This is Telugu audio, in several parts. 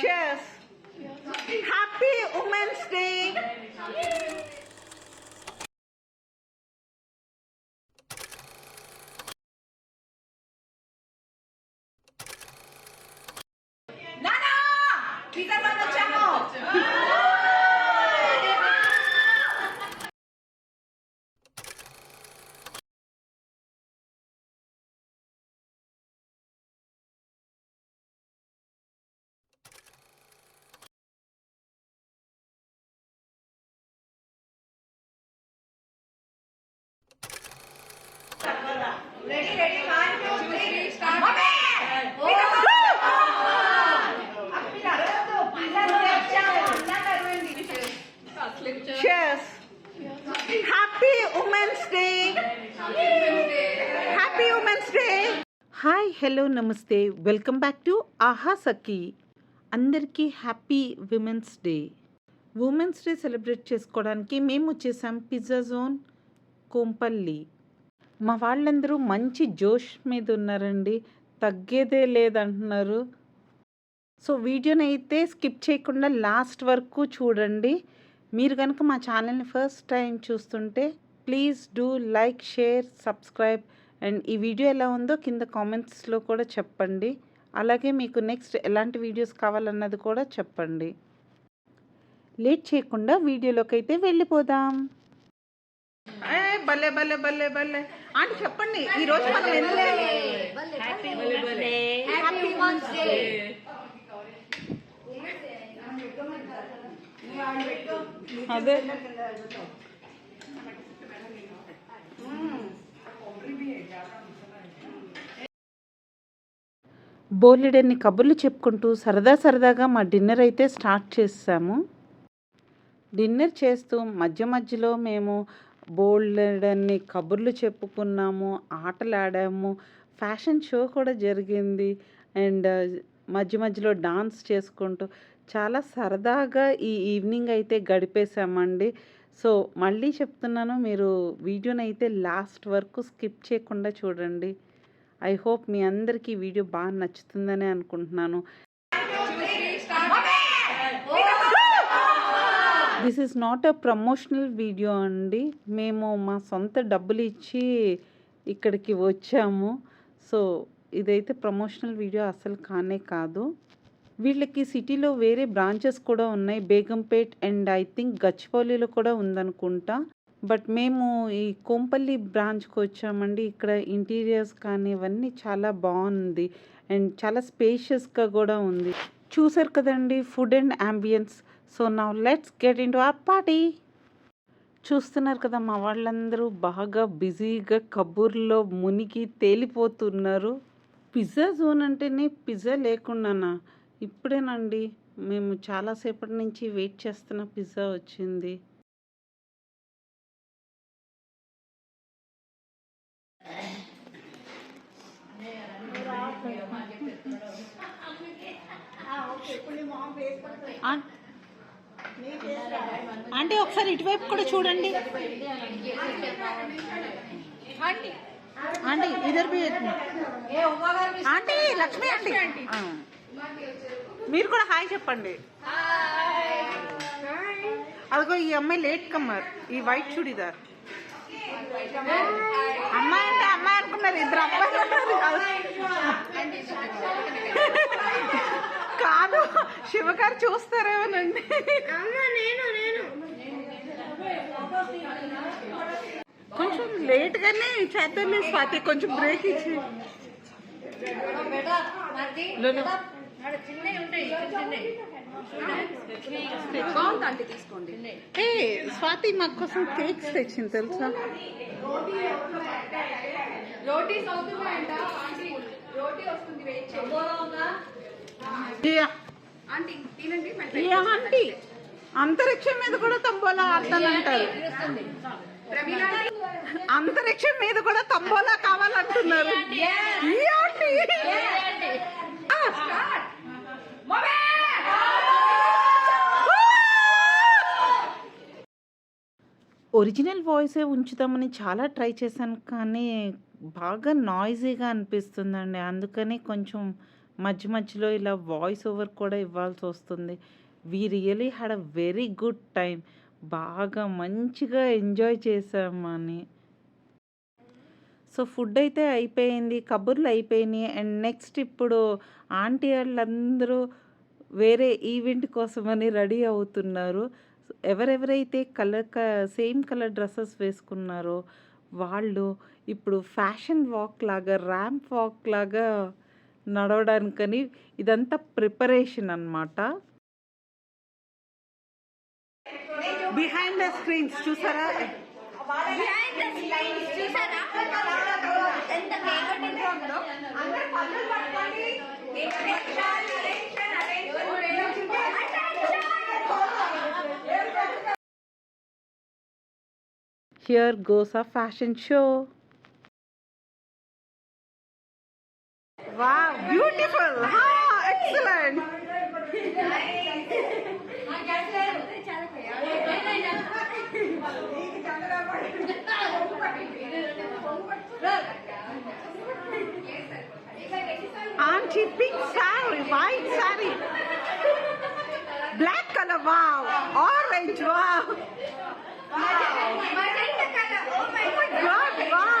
Cheers. Happy Women's Day. Nana! Ready ready one two three start Cheers. Happy Women's Day. Happy Women's Day. Hi hello నమస్తే welcome back to Aha Sakhi అందరికీ happy women's day women's day celebrate చేసుకోవడానికి మేము వచ్చేసాం పిజ్జా జోన్ కోంపల్లి మా వాళ్ళందరూ మంచి జోష్ మీద ఉన్నారండి. తగ్గేదే లేదంటున్నారు. సో వీడియోని అయితే స్కిప్ చేయకుండా లాస్ట్ వరకు చూడండి. మీరు కనుక మా ఛానల్ని ఫస్ట్ టైం చూస్తుంటే please do like share subscribe and ఈ వీడియో ఎలా ఉందో కింద కామెంట్స్లో కూడా చెప్పండి. అలాగే మీకు నెక్స్ట్ ఎలాంటి వీడియోస్ కావాలన్నది కూడా చెప్పండి. లేట్ చేయకుండా వీడియోలోకి అయితే వెళ్ళిపోదాం. భలే భలే భలే భలే. అంటే చెప్పండి మనం. Happy Women's Day. అదే. బోలెడన్ని కబుర్లు చెప్పుకుంటూ సరదా సరదాగా మా డిన్నర్ అయితే స్టార్ట్ చేసాము. డిన్నర్ చేస్తూ మధ్య మధ్యలో మేము బోల్డన్ని కబుర్లు చెప్పుకున్నాము ఆటలు ఆడాము ఫ్యాషన్ షో కూడా జరిగింది. అండ్ మధ్య మధ్యలో డాన్స్ చేసుకుంటూ చాలా సరదాగా ఈ ఈవినింగ్ అయితే గడిపేశామండి. సో మళ్ళీ చెప్తున్నాను మీరు వీడియోని అయితే లాస్ట్ వరకు స్కిప్ చేయకుండా చూడండి. ఐ హోప్ మీ అందరికీ వీడియో బాగా నచ్చుతుందని అనుకుంటున్నాను. This is not a promotional video అండి. మేము మా సొంత డబ్బులు ఇచ్చి ఇక్కడికి వచ్చాము. సో ఇదైతే ప్రమోషనల్ వీడియో అసలు కానే కాదు. వీళ్ళకి సిటీలో వేరే బ్రాంచెస్ కూడా ఉన్నాయి. బేగంపేట్ అండ్ ఐ థింక్ గచ్చిపౌలిలో కూడా ఉందనుకుంటా. బట్ మేము ఈ కోంపల్లి బ్రాంచ్కి వచ్చామండి. ఇక్కడ ఇంటీరియర్స్ కానీ ఇవన్నీ చాలా బాగుంది. అండ్ చాలా స్పేషియస్గా కూడా ఉంది. చూసారు కదండి ఫుడ్ అండ్ అంబియన్స్ సో నా let's get in to a party. చూస్తున్నారు కదా మా వాళ్ళందరూ బాగా బిజీగా కబుర్లో మునిగి తేలిపోతున్నారు. పిజ్జా జోన్ అంటేనే పిజ్జా లేకుండానా? ఇప్పుడేనండి. మేము చాలాసేపటి నుంచి వెయిట్ చేస్తున్న పిజ్జా వచ్చింది. ఆన్- ఆంటీ ఒకసారి ఇటువైపు కూడా చూడండి. ఆంటీ. ఇద్దరు ఆంటీ లక్ష్మి ఆంటీ. మీరు కూడా హాయ్ చెప్పండి. అదిగో ఈ అమ్మాయి లేట్ కమ్మర్ ఈ వైట్ చుడిదార్. అమ్మాయి అంటే అమ్మాయి అనుకున్నారు ఇద్దరు ఉన్నారు. కాదు శివగారు చూస్తారేమోనండి. కొంచెం లేట్ గానే చేద్దాం స్వాతి కొంచెం బ్రేక్ ఇచ్చి. ఏ స్వాతి మా కోసం కేక్స్ తెచ్చింది తెలుసా? రోటీ సౌతున్నాయంట ఆంటీ. రోటీ వస్తుంది వెయిట్ అంతరిక్షం మీద కూడా తంబోలా ఆడతానంటారు. అంతరిక్షం మీద కూడా తంబోలా కావాలంటున్నారు. ఒరిజినల్ వాయిసే ఉంచుదామని చాలా ట్రై చేశాను కానీ బాగా నాయిజీగా అనిపిస్తుందండి. అందుకని కొంచెం మధ్య మధ్యలో ఇలా వాయిస్ ఓవర్ కూడా ఇవ్వాల్సి వస్తుంది. We really had a very good time బాగా మంచిగా ఎంజాయ్ చేసామని సో ఫుడ్ అయితే అయిపోయింది కబుర్లు అయిపోయినాయి. అండ్ నెక్స్ట్ ఇప్పుడు ఆంటీ వాళ్ళందరూ వేరే ఈవెంట్ కోసమని రెడీ అవుతున్నారు. ఎవరెవరైతే కలర్ క సేమ్ కలర్ డ్రెస్సెస్ వేసుకున్నారో వాళ్ళు ఇప్పుడు ఫ్యాషన్ వాక్ లాగా ర్యాంప్ వాక్ లాగా నడవడానికని ఇదంతా ప్రిపరేషన్ అన్నమాట. బిహైండ్ ద స్క్రీన్స్ చూసారా? Behind the scenes చూసారా? ఎంత Wow, beautiful. Ha, excellent. Auntie, pink sari, white sari, black color, wow, orange, wow. Wow. Magenta color, oh my god. God, wow.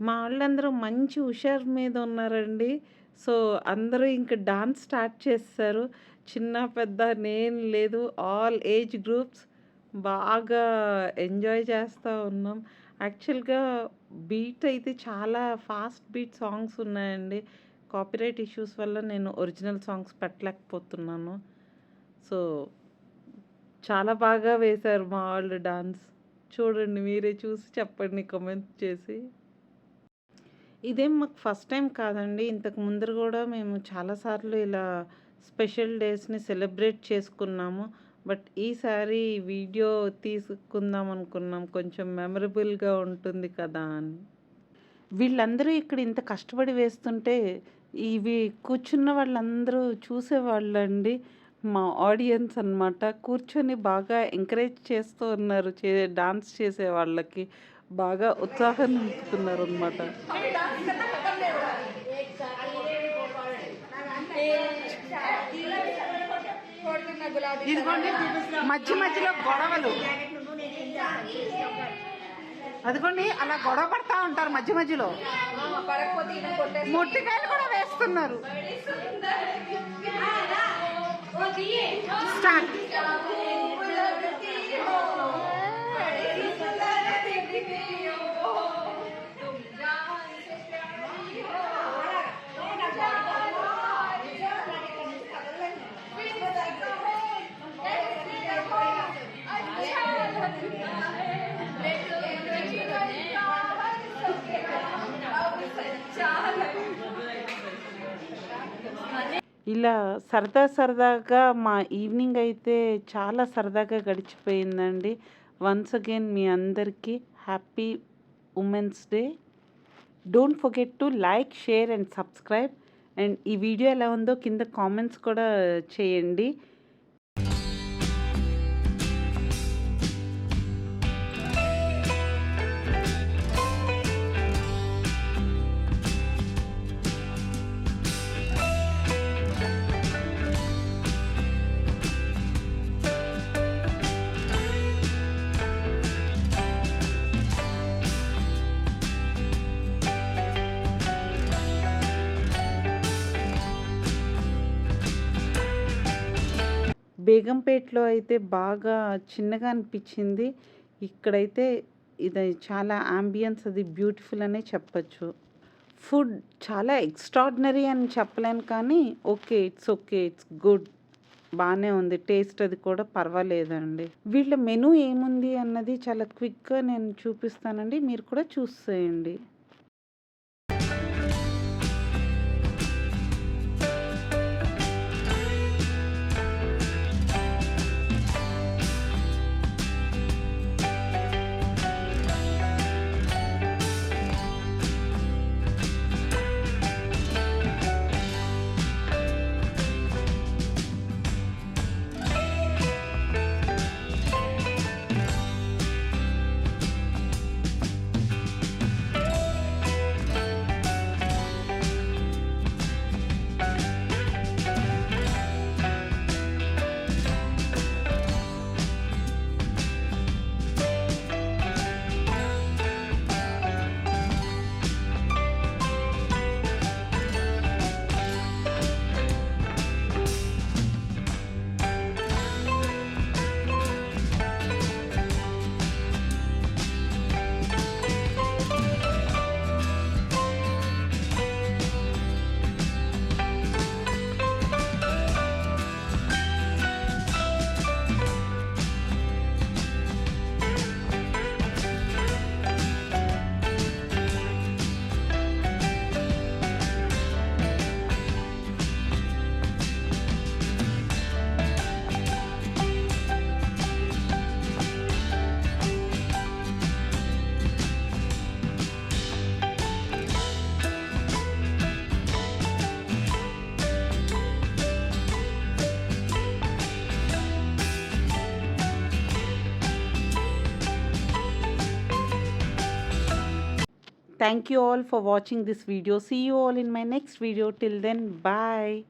మా వాళ్ళందరూ మంచి హుషార్ మీద ఉన్నారండి. సో అందరూ ఇంక డాన్స్ స్టార్ట్ చేస్తారు. చిన్న పెద్ద నేను లేదు. ఆల్ ఏజ్ గ్రూప్స్ బాగా ఎంజాయ్ చేస్తూ ఉన్నాం. యాక్చువల్గా బీట్ అయితే చాలా ఫాస్ట్ బీట్ సాంగ్స్ ఉన్నాయండి. కాపీరైట్ ఇష్యూస్ వల్ల నేను ఒరిజినల్ సాంగ్స్ పెట్టలేకపోతున్నాను. సో చాలా బాగా వేశారు మా వాళ్ళు డాన్స్. చూడండి మీరే చూసి చెప్పండి కామెంట్ చేసి. ఇదేం మాకు ఫస్ట్ టైం కాదండి. ఇంతకు ముందర కూడా మేము చాలాసార్లు ఇలా స్పెషల్ డేస్ని సెలబ్రేట్ చేసుకున్నాము. బట్ ఈసారి వీడియో తీసుకుందాం అనుకున్నాం. కొంచెం మెమరబుల్గా ఉంటుంది కదా అని. వీళ్ళందరూ ఇక్కడ ఇంత కష్టపడి వేస్తుంటే ఇవి కూర్చున్న వాళ్ళందరూ చూసేవాళ్ళండి. మా ఆడియన్స్ అన్నమాట. కూర్చొని బాగా ఎంకరేజ్ చేస్తూ ఉన్నారు. చే డాన్స్ చేసే వాళ్ళకి. బాగా ఉత్సాహం నింపుతున్నారు అనమాట ఇదిగోండి మధ్య మధ్యలో గొడవలు. అదిగోండి అలా గొడవ పడతా ఉంటారు మధ్య మధ్యలో. మొట్టికాయలు కూడా వేస్తున్నారు. స్టార్ట్. ఇలా సరదా సరదాగా మా ఈవినింగ్ అయితే చాలా సరదాగా గడిచిపోయిందండి. వన్స్ అగైన్ మీ అందరికీ happy women's day. Don't forget to like share and subscribe. And ఈ వీడియో ఎలా ఉందో కింద కామెంట్స్ కూడా చేయండి. బేగంపేటలో అయితే బాగా చిన్నగా అనిపించింది ఇక్కడైతే ఇది చాలా అంబియన్స్ అది బ్యూటిఫుల్ అనే చెప్పచ్చు. ఫుడ్ చాలా ఎక్స్ట్రాడినరీ అని చెప్పలేను కానీ okay it's okay it's good. బాగానే ఉంది టేస్ట్ అది కూడా పర్వాలేదండి. వీళ్ళ మెనూ ఏముంది అన్నది చాలా క్విక్గా నేను చూపిస్తానండి. మీరు కూడా చూసేయండి. Thank you all for watching this video. See you all in my next video. Till then, bye.